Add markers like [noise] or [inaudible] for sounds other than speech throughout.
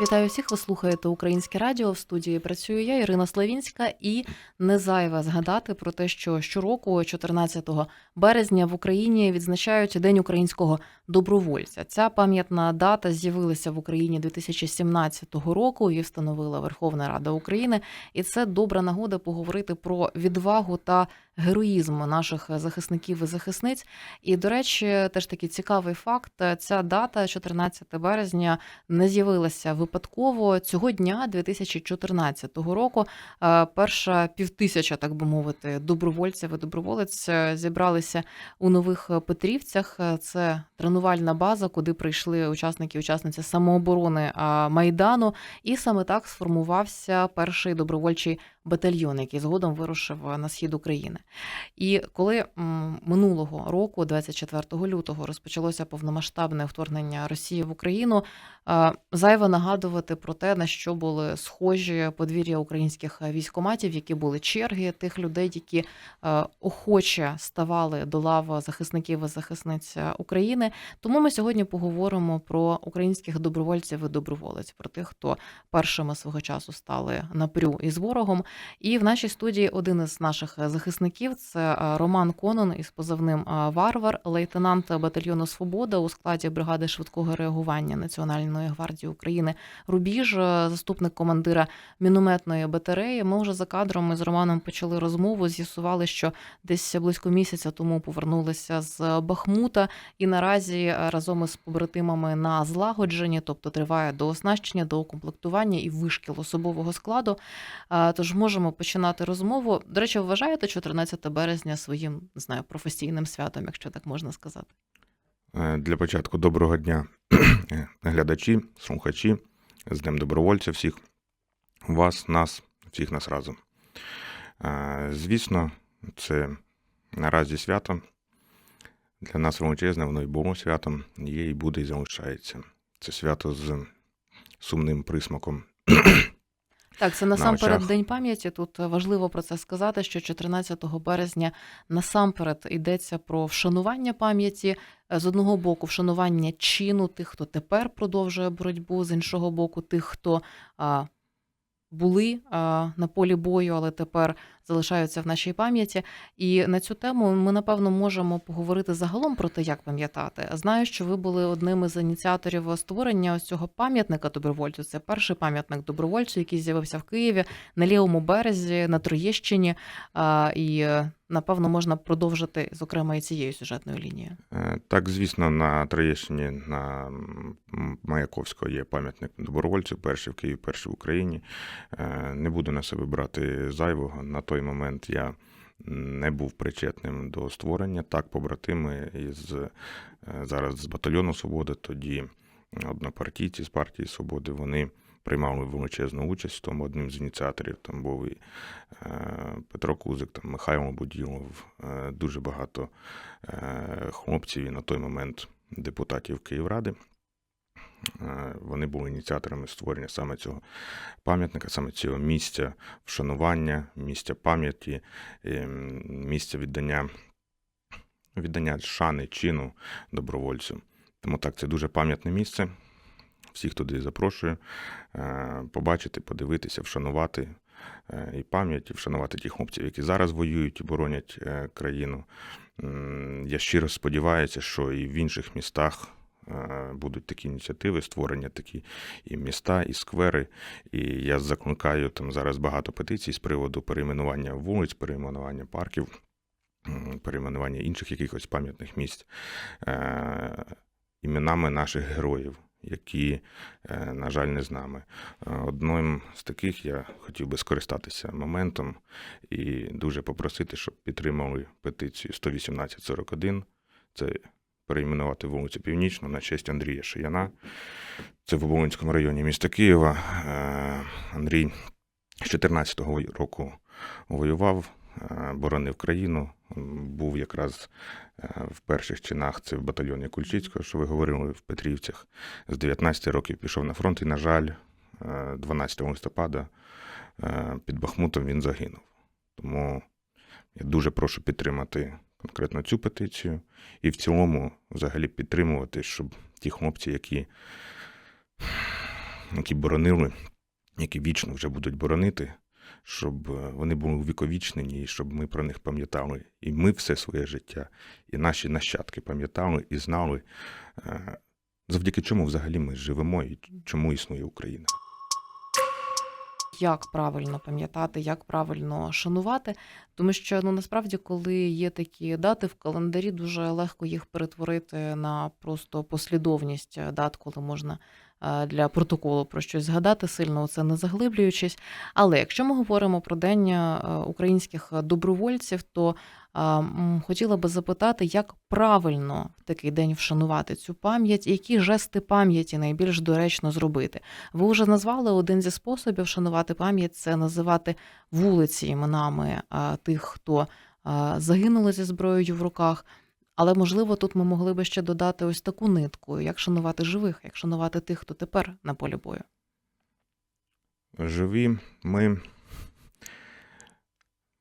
Вітаю всіх. Ви слухаєте Українське радіо. В студії працюю я, Ірина Славінська, і не зайве згадати про те, що щороку, 14 березня, в Україні відзначають День українського добровольця. Ця пам'ятна дата з'явилася в Україні 2017 року. Її встановила Верховна Рада України, і це добра нагода поговорити про відвагу та героїзм наших захисників і захисниць. І, до речі, теж такий цікавий факт: ця дата, 14 березня, не з'явилася випадково цього дня, 2014 року. е, Перша півтисяча, так би мовити, добровольців і доброволець е, зібралися у нових Петрівцях. Е, Це тренувальна база, куди прийшли учасники учасниці самооборони майдану. І саме так сформувався перший добровольчий батальйон, який згодом вирушив на схід України. І коли минулого року, 24 лютого, розпочалося повномасштабне вторгнення Росії в Україну, зайве нагадувати про те, на що були схожі подвір'я українських військоматів, які були черги тих людей, які е, охоче ставали до лав захисників і захисниць України. Тому ми сьогодні поговоримо про українських добровольців і доброволець, про тих, хто першими свого часу стали напрю із ворогом. І в нашій студії один із наших захисників це е, Роман Конон із позивним е, Варвар, лейтенант батальйону Свобода у складі бригади швидкого реагування Національної гвардії України Рубіж, е, заступник командира мінометної батареї. Ми вже за кадром з Романом почали розмову. З'ясували, що десь близько місяця тому повернулися з Бахмута, і наразі е, разом із побратимами на злагодженні, тобто триває до оснащення, до укомплектування і вишкіл особового складу. Е, Тож можемо починати розмову. До речі, вважаєте 14 березня своїм не знаю професійним святом, якщо так можна сказати? Для початку доброго дня, глядачі, слухачі, з Днем добровольця всіх вас, нас, всіх нас разом. Звісно, це наразі свято. Для нас величезне, воно і було святом, є і буде, і залишається. Це свято з сумним присмаком. Так, це насамперед на день пам'яті. Тут важливо про це сказати, що 14 березня насамперед йдеться про вшанування пам'яті. З одного боку, вшанування чину тих, хто тепер продовжує боротьбу, з іншого боку, тих, хто а, були а, на полі бою, але тепер залишаються в нашій пам'яті. І на цю тему ми напевно можемо поговорити загалом про те, як пам'ятати. Знаю, що ви були одним із ініціаторів створення ось цього пам'ятника добровольцю. Це перший пам'ятник добровольцю, який з'явився в Києві на лівому березі, на Троєщині. І напевно можна продовжити зокрема і цією сюжетною лінією. Е, Так, звісно, на Троєщині на Маяковського є пам'ятник добровольцю, перший в Києві, перший в Україні. Е, Не буду на себе брати зайвого. На той момент я не був причетним до створення. Так, побратими із е, зараз з батальйону Свобода, тоді однопартійці з партії Свободи, вони приймали величезну участь тому. Одним з ініціаторів там був і е, Петро Кузик, там Михайло Буділов, е, дуже багато хлопців і на той момент депутатів Київради. Е, Вони були ініціаторами створення саме цього пам'ятника, саме цього місця вшанування, місця пам'яті, е, місця віддання, віддання шани, чину добровольцю. Тому так, це дуже пам'ятне місце. Всіх туди запрошую е, побачити, подивитися, вшанувати і пам'ять, і вшанувати тих хлопців, які зараз воюють і боронять країну. Я щиро сподіваюся, що і в інших містах будуть такі ініціативи, створення такі і міста, і сквери. І я закликаю там зараз багато петицій з приводу перейменування вулиць, перейменування парків, перейменування інших якихось пам'ятних місць е, іменами наших героїв. Які, е, на жаль, не з нами. Е, Одним з таких я хотів би скористатися моментом і дуже попросити, щоб підтримали петицію 11841. Це перейменувати вулицю Північну на честь Андрія Шияна. Це в Оболонському районі міста Києва. Е, Андрій з 14-го року воював, е, боронив країну. Був якраз е, в перших чинах це в батальйоні Кульчицького, що ви говорили в Петрівцях. З 19 років пішов на фронт і, на жаль, е, 12 листопада під Бахмутом він загинув. Тому я дуже прошу підтримати конкретно цю петицію і в цілому взагалі підтримувати, щоб ті хлопці, які які боронили, які вічно вже будуть боронити, щоб е, вони були увіковічнені, і щоб ми про них пам'ятали. І ми все своє життя, і наші нащадки пам'ятали і знали, е, завдяки чому взагалі ми живемо і чому існує Україна. Як правильно пам'ятати, як правильно шанувати. Тому що ну насправді, коли є такі дати в календарі, дуже легко їх перетворити на просто послідовність дат, коли можна е, для протоколу про щось згадати, сильно це не заглиблюючись. Але якщо ми говоримо про день е, українських добровольців, то е, хотіла би запитати, як правильно в такий день вшанувати цю пам'ять, і які жести пам'яті найбільш доречно зробити. Ви вже назвали один зі способів шанувати пам'ять це називати вулиці іменами тих, хто загинули зі зброєю в руках. Але можливо, тут ми могли би ще додати ось таку нитку, як шанувати живих, як шанувати тих, хто тепер на полі бою. Живі, ми,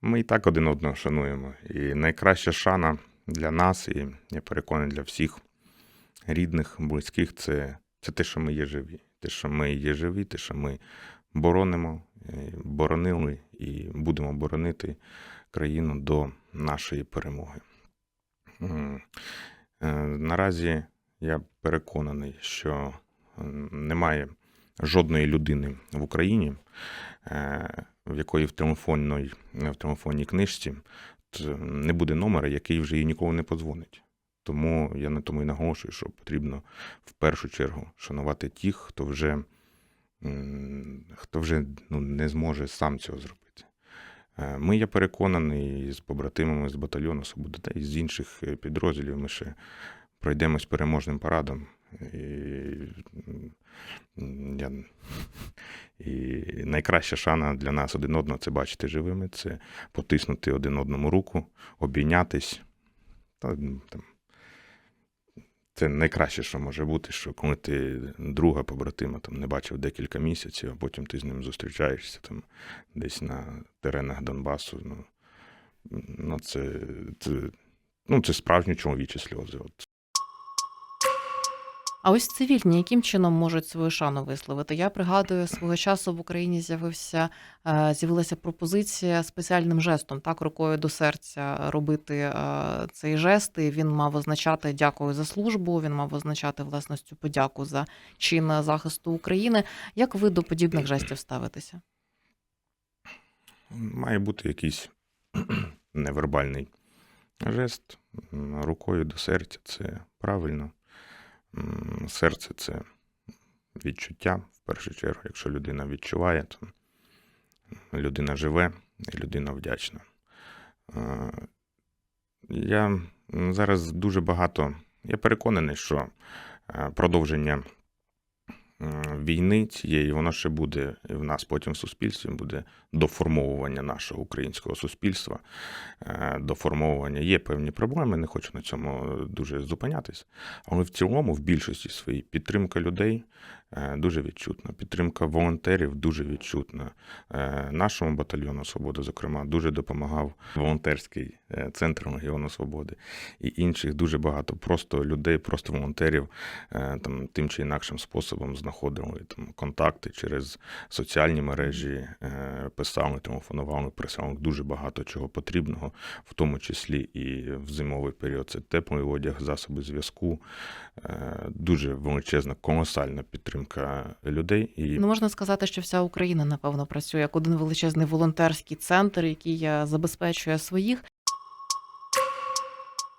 ми і так один одного шануємо. І найкраща шана для нас, і я переконаний для всіх рідних, близьких, це, це те, що ми є живі. Те, що ми є живі, те, що ми боронимо, е, боронили і будемо боронити країну до нашої перемоги. Е, Наразі я переконаний, що немає жодної людини в Україні, е, в якої в телефонній, в телефонній книжці не буде номера, який вже їй ніколи не подзвонить. Тому я на тому і наголошую, що потрібно в першу чергу шанувати тих, хто вже, хто вже ну, не зможе сам цього зробити. Е, Ми, я переконаний, з побратимами з батальйону Свобода і з інших е, підрозділів ми ще пройдемось переможним парадом. І, я, і найкраща шана для нас один одного це бачити живими, це потиснути один одному руку, обійнятись. Та, там, це найкраще, що може бути, що коли ти друга побратима там, не бачив декілька місяців, а потім ти з ним зустрічаєшся там, десь на теренах Донбасу. Ну, ну, це, це, ну, це справжні чоловічі сльози. От. А ось цивільні, яким чином можуть свою шану висловити? Я пригадую, свого часу в Україні з'явився е, з'явилася пропозиція спеціальним жестом, так рукою до серця робити е, цей жест. І він мав означати дякую за службу. Він мав означати власне цю подяку за чин захисту України. Як ви до подібних жестів ставитеся? Має бути якийсь [clears throat] невербальний жест рукою до серця. Це правильно. Серце це відчуття, в першу чергу. Якщо людина відчуває, то людина живе і людина вдячна. Е, Я зараз дуже багато. Я переконаний, що е, продовження війни цієї, воно ще буде в нас потім в суспільстві буде доформовування нашого українського суспільства, е, доформовування. Є певні проблеми, не хочу на цьому дуже зупинятись. Але в цілому, в більшості своїй, підтримка людей дуже відчутна. Підтримка волонтерів дуже відчутна. Е, Нашому батальйону Свобода, зокрема, дуже допомагав волонтерський е, центр Легіону Свободи і інших дуже багато. Просто людей, просто волонтерів е, там тим чи інакшим способом знаходили там контакти через соціальні мережі, е, писали, телефонували, присилали дуже багато чого потрібного, в тому числі і в зимовий період. Це теплий одяг, засоби зв'язку, е, дуже величезна, колосальна підтримка людей. І Ну можна сказати, що вся Україна напевно працює як один величезний волонтерський центр, який забезпечує своїх.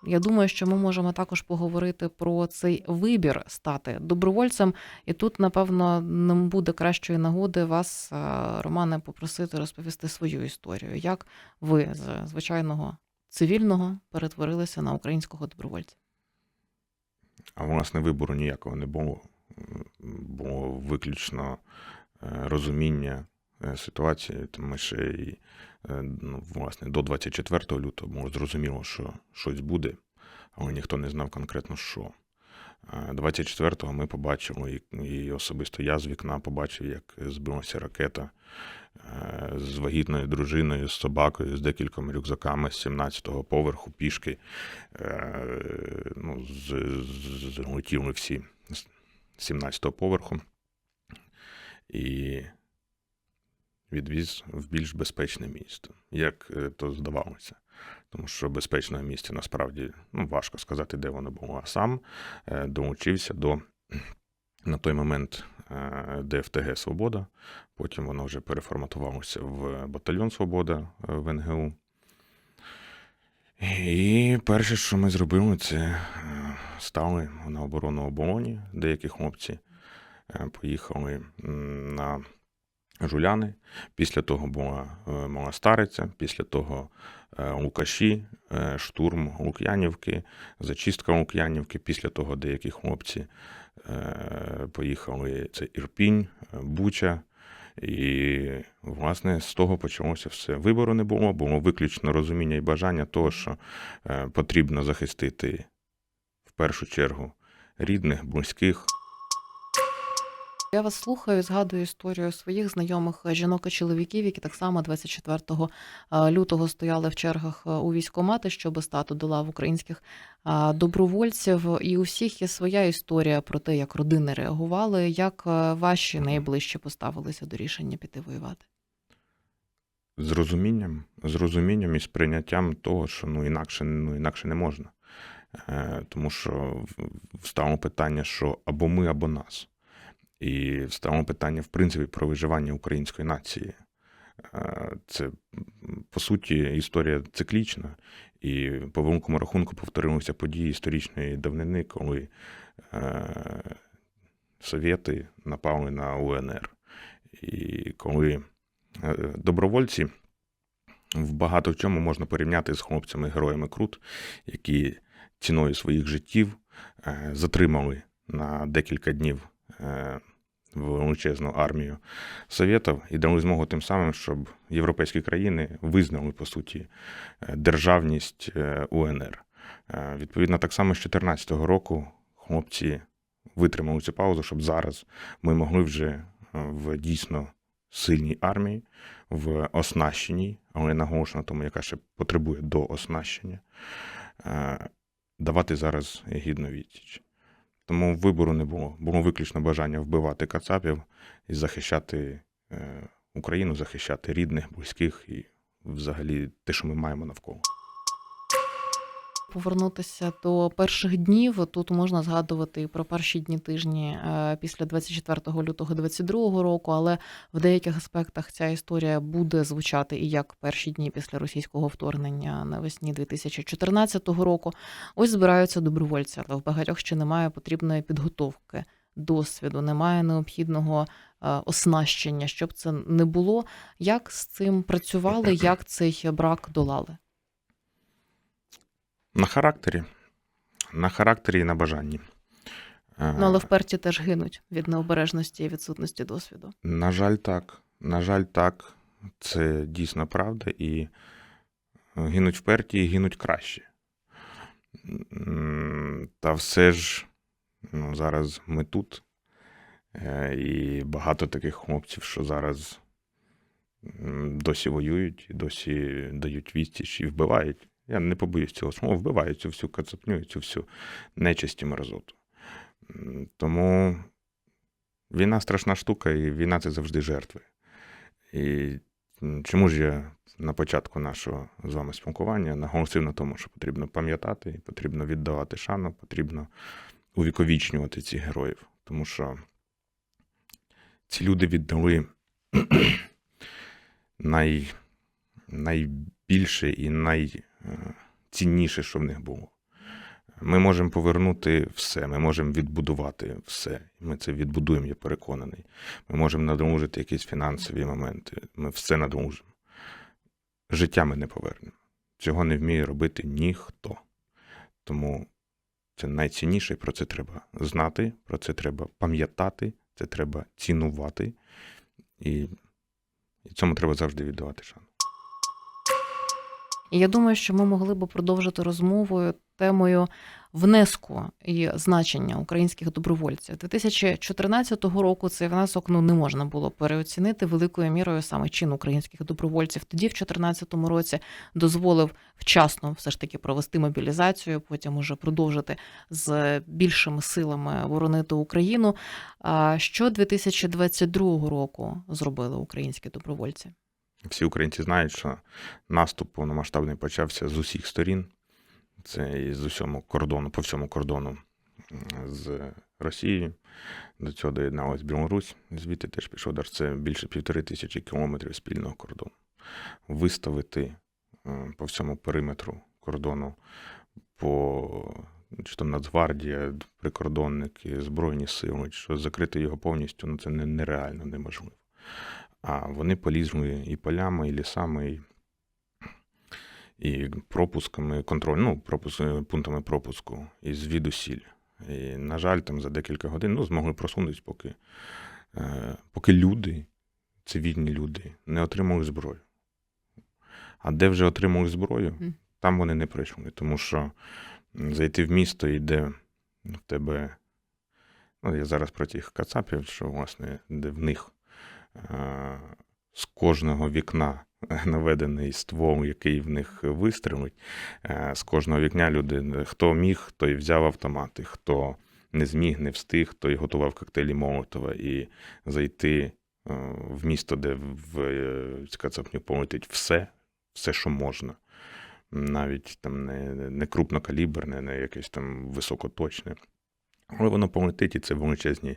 Я думаю, що ми можемо також поговорити про цей вибір стати добровольцем. І тут, напевно, нам буде кращої нагоди вас, е, Романе, попросити розповісти свою історію. Як ви з звичайного цивільного перетворилися на українського добровольця? А власне вибору ніякого не було. Було виключно е, розуміння е, ситуації. Тому ще і е, ну, власне до 24 лютого було зрозуміло, що щось буде, але ніхто не знав конкретно що. Е, 24-го ми побачили, і, особисто я з вікна побачив, як збилася ракета е, з вагітною дружиною, з собакою, з декількома рюкзаками з 17-го поверху пішки. Е, Ну, з, з, злетіли всі з 17-го поверху. і відвіз в більш безпечне місто, як е, то здавалося. Тому що безпечного місця насправді ну, важко сказати, де воно було. А сам е, долучився до на той момент е, ДФТГ Свобода. Потім воно вже переформатувалося в батальйон Свобода в НГУ. І перше, що ми зробили, це стали на оборону оболоні. Деякі хлопці е, поїхали на Жуляни. Після того була е, Мала Стариця, після того е, Лукаші, штурм Лук'янівки, зачистка Лук'янівки. Після того деякі хлопці поїхали це Ірпінь, Буча. І, власне, з того почалося все. Вибору не було, було виключно розуміння і бажання того, що потрібно захистити першу чергу рідних, близьких. Я вас слухаю, згадую історію своїх знайомих е, жінок і чоловіків, які так само 24 е, лютого стояли в чергах е, у військкомати, щоб стати до лав українських добровольців. І у всіх є своя історія про те, як родини реагували, як ваші найближчі поставилися до рішення піти воювати. з розумінням, з розумінням і сприйняттям того, що ну інакше, ну інакше не можна. Е, тому що встало питання, що або ми, або нас. І встало питання, в принципі, про виживання української нації. Е, Це, по суті, історія циклічна, і по великому рахунку повторилися події історичної давнини, коли е, совєти напали на УНР. І коли добровольці в багато в чому можна порівняти з хлопцями-героями Крут, які ціною своїх життів е, затримали на декілька днів е, величезну армію Совєтів і дали змогу тим самим, щоб європейські країни визнали, по суті, е, державність УНР. Відповідно, так само з 2014 року хлопці витримали цю паузу, щоб зараз ми могли вже в дійсно сильній армії, в оснащеній, але наголошено на тому, яка ще потребує до оснащення, давати зараз гідну відсіч. Тому вибору не було. Було виключно бажання вбивати кацапів і захищати е, Україну, захищати рідних, близьких і взагалі те, що ми маємо навколо. Повернутися до перших днів. Тут можна згадувати і про перші дні тижні е, після 24 лютого 2022 року, але в деяких аспектах ця історія буде звучати і як перші дні після російського вторгнення навесні 2014 року. Ось збираються добровольці, але в багатьох ще немає потрібної підготовки, досвіду, немає необхідного е, оснащення, щоб це не було. Як з цим працювали, як цей брак долали? На характері. На характері і на бажанні. Е, Ну, але вперті теж гинуть від необережності і відсутності досвіду. На жаль, так. На жаль, так. Це дійсно правда. І гинуть вперті, і гинуть краще. Та все ж ну, зараз ми тут. Е, І багато таких хлопців, що зараз досі воюють, досі дають відсіч і вбивають. Я не побоюсь цього слова, вбивають цю всю кацапню, цю всю нечисть мерзоту. Тому війна страшна штука, і війна це завжди жертви. І чому ж я на початку нашого з вами спілкування наголосив на тому, що потрібно пам'ятати, потрібно віддавати шану, потрібно увіковічнювати цих героїв. Тому що ці люди віддали [clears throat] най, найбільше і найцінніше, що в них було. Ми можемо повернути все, ми можемо відбудувати все. Ми це відбудуємо, я переконаний. Ми можемо надолужити якісь фінансові моменти. Ми все надолужимо. Життя ми не повернемо. Цього не вміє робити ніхто. Тому це найцінніше, про це треба знати, про це треба пам'ятати, це треба цінувати. І, і цьому треба завжди віддавати шану. І я думаю, що ми могли би продовжити розмовою темою внеску і значення українських добровольців. 2014 року цей внесок ну не можна було переоцінити великою мірою саме чин українських добровольців. Тоді, в 2014 році, дозволив вчасно все ж таки провести мобілізацію, потім уже продовжити з більшими силами боронити Україну. А що 2022 року зробили українські добровольці? Всі українці знають, що наступ повномасштабний почався з усіх сторін. Це і з усьому кордону, по всьому кордону з Росією. До цього доєдналась Білорусь. Звідти теж пішов удар. Це більше півтори тисячі кілометрів спільного кордону. Виставити по всьому периметру кордону по чи то Нацгвардія, прикордонники, Збройні сили, що закрити його повністю, ну це нереально неможливо. А вони полізли і полями, і лісами, і, і пропусками, контроль, ну, пропуск, пунктами пропуску і звідусіль. І, на жаль, там за декілька годин ну, змогли просунутися, поки, е, поки люди, цивільні люди, не отримали зброю. А де вже отримали зброю, там вони не прийшли. Тому що зайти в місто і де в тебе. Ну, я зараз про тих кацапів, що, власне, де в них е, з кожного вікна наведений ствол, який в них вистрілить. Е, З кожного вікна люди, хто міг, той взяв автомати, хто не зміг, не встиг, той готував коктейлі Молотова і зайти е, в місто, де в е, кацапню полетить все, все, що можна. Навіть там не, не крупнокаліберне, не якесь там високоточне. Але воно полетить, і це величезні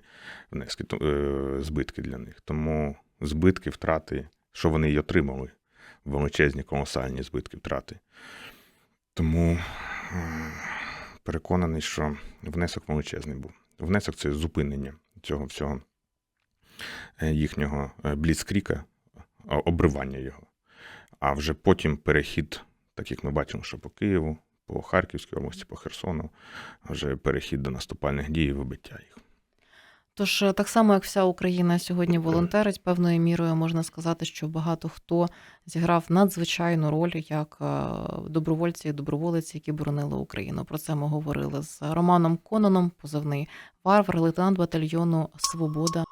внески, е, збитки для них. Тому збитки, втрати, що вони й отримали, величезні, колосальні збитки, втрати. Тому переконаний, що внесок величезний був. Внесок це зупинення цього всього е, їхнього е, бліцкріка, обривання його. А вже потім перехід, так як ми бачимо, що по Києву, по Харківській області, по Херсону, вже перехід до наступальних дій і вибиття їх. Тож е, так само, як вся Україна сьогодні [clears throat] волонтерить, певною мірою можна сказати, що багато хто зіграв надзвичайну роль як е, добровольці і доброволиці, які боронили Україну. Про це ми говорили з Романом Кононом, позивний варвар, лейтенант батальйону Свобода